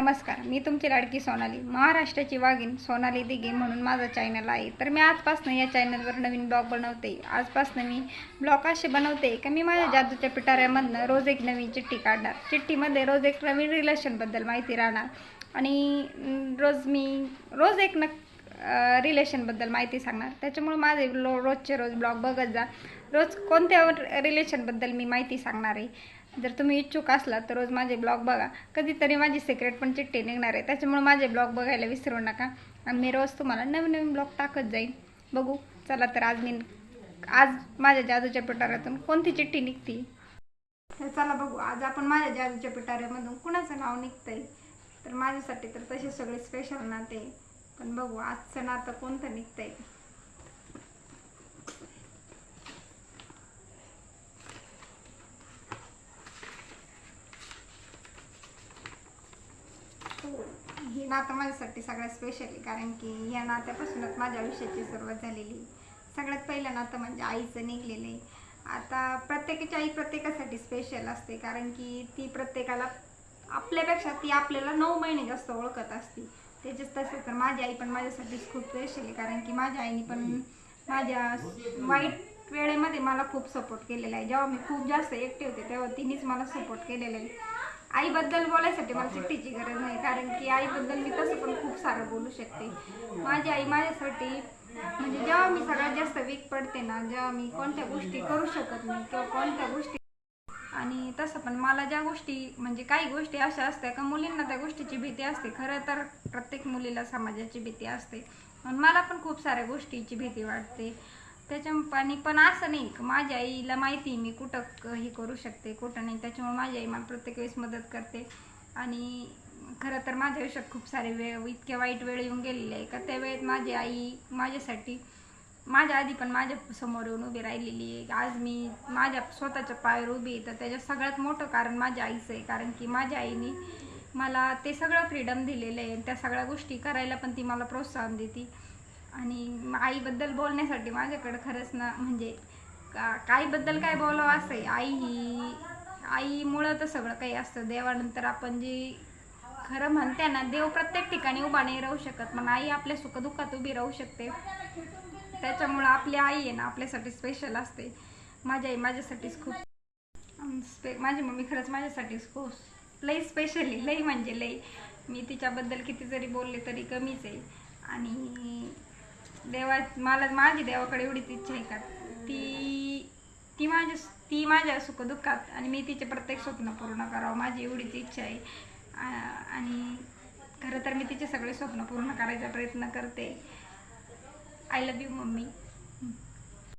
नमस्कार मी तुमची लाडकी सोनाली. महाराष्ट्राची वाघीण सोनाली दिघे म्हणून माझा चॅनल आहे. तर मी आजपासून या चॅनलवर नवीन ब्लॉग बनवते. आजपासून मी ब्लॉग असे बनवते की मी माझ्या जादूच्या पिटाऱ्यामधनं रोज एक नवीन चिठ्ठी काढणार. चिठ्ठीमध्ये रोज एक नवीन रिलेशनबद्दल माहिती राहणार. आणि रोज मी रोज एक न रिलेशनबद्दल माहिती सांगणार. त्याच्यामुळे माझे लो रोजचे रोज ब्लॉग बघत जा. रोज कोणत्या रिलेशनबद्दल मी माहिती सांगणार आहे? जर तुम्ही इच्छुक असला तर रोज माझे ब्लॉग बघा. कधीतरी माझी सिक्रेट पण चिठ्ठी निघणार आहे. त्याच्यामुळे माझे ब्लॉग बघायला विसरू नका. आणि मी रोज तुम्हाला नवीन नवीन ब्लॉग टाकत जाईन. बघू. चला तर आज मी आज माझ्या जादूच्या पिटाऱ्यातून कोणती चिठ्ठी निघती? तर चला बघू. आज आपण माझ्या जादूच्या पिटाऱ्यामधून कुणाचं नाव निघतंय? तर माझ्यासाठी तर तसे सगळे स्पेशल नाते पण बघू. आजचं नातं कोणतं निघतंय ही नातं माझ्यासाठी सगळ्यात स्पेशल आहे. कारण की या नात्यापासूनच माझ्या आयुष्याची सुरुवात झालेली सगळ्यात पहिलं नातं म्हणजे आईचं निघलेलं आहे. आता प्रत्येकाची आई प्रत्येकासाठी स्पेशल असते. कारण की ती प्रत्येकाला आपल्यापेक्षा ती आपल्याला नऊ महिने जास्त ओळखत असते. त्याच्याच तसं तर माझी आई पण माझ्यासाठी खूप स्पेशल आहे. कारण की माझ्या आईने पण माझ्या वाईट वेळेमध्ये मला खूप सपोर्ट केलेला आहे. जेव्हा मी खूप जास्त एकटे होते तेव्हा तिनेच मला सपोर्ट केलेला आहे. आईबद्दल बोलायसाठी मला चिठ्ठीची गरज नाही कारण की आईबद्दल मी तसं पण खूप सारं बोलू शकते. माझी आई माझ्यासाठी म्हणजे जेव्हा मी सगळ्यात जास्त वीक पडते ना जेव्हा मी कोणत्या गोष्टी करू शकत नाही किंवा कोणत्या गोष्टी आणि तसं पण मला ज्या गोष्टी म्हणजे काही गोष्टी अशा असतात का मुलींना त्या गोष्टीची भीती असते. खरं तर प्रत्येक मुलीला समाजाची भीती असते. मला पण खूप साऱ्या गोष्टीची भीती वाटते. त्याच्यामुळे आणि पण असं नाही का माझ्या आईला माहिती मी कुठं क- हे करू शकते कुठं नाही. त्याच्यामुळे माझी आई मला प्रत्येक वेळेस मदत करते. आणि खरं तर माझ्या आयुष्यात खूप सारे वेळ इतक्या वाईट वेळ येऊन गेलेले आहे का त्या वेळेत माझी आई माझ्यासाठी माझ्या आधी पण माझ्यासमोर येऊन उभी राहिलेली आहे. आज मी माझ्या स्वतःच्या पायावर उभी आहे. तर त्याच्यात सगळ्यात मोठं कारण माझ्या आईचं आहे. कारण की माझ्या आईने मला ते सगळं फ्रीडम दिलेलं आहे. त्या सगळ्या गोष्टी करायला पण ती मला प्रोत्साहन देते. आणि आईबद्दल बोलण्यासाठी माझ्याकडे खरंच ना म्हणजे का काहीबद्दल काय बोलावं असं आहे आई ही आईमुळं तर सगळं काही असतं. देवानंतर आपण जी खरं म्हणते ना देव प्रत्येक ठिकाणी उभा नाही राहू शकत. मग आई आपल्या सुखदुःखात उभी राहू शकते. त्याच्यामुळं आपली आई आहे ना आपल्यासाठी स्पेशल असते. माझी आई माझ्यासाठीच खूप स्पे माझी मम्मी खरंच माझ्यासाठीच खूप लई स्पेशली लई म्हणजे लई. मी तिच्याबद्दल किती जरी बोलले तरी कमीच आहे. आणि देवा मला माझी देवाकडे एवढीच इच्छा आहे का? ती ती माझ्या ती माझ्या सुखदुःखात आणि मी तिचे प्रत्येक स्वप्न पूर्ण करावं माझी एवढीच इच्छा आहे. आणि खरं तर मी तिचे सगळे स्वप्न पूर्ण करायचा प्रयत्न करते. I love you mummy.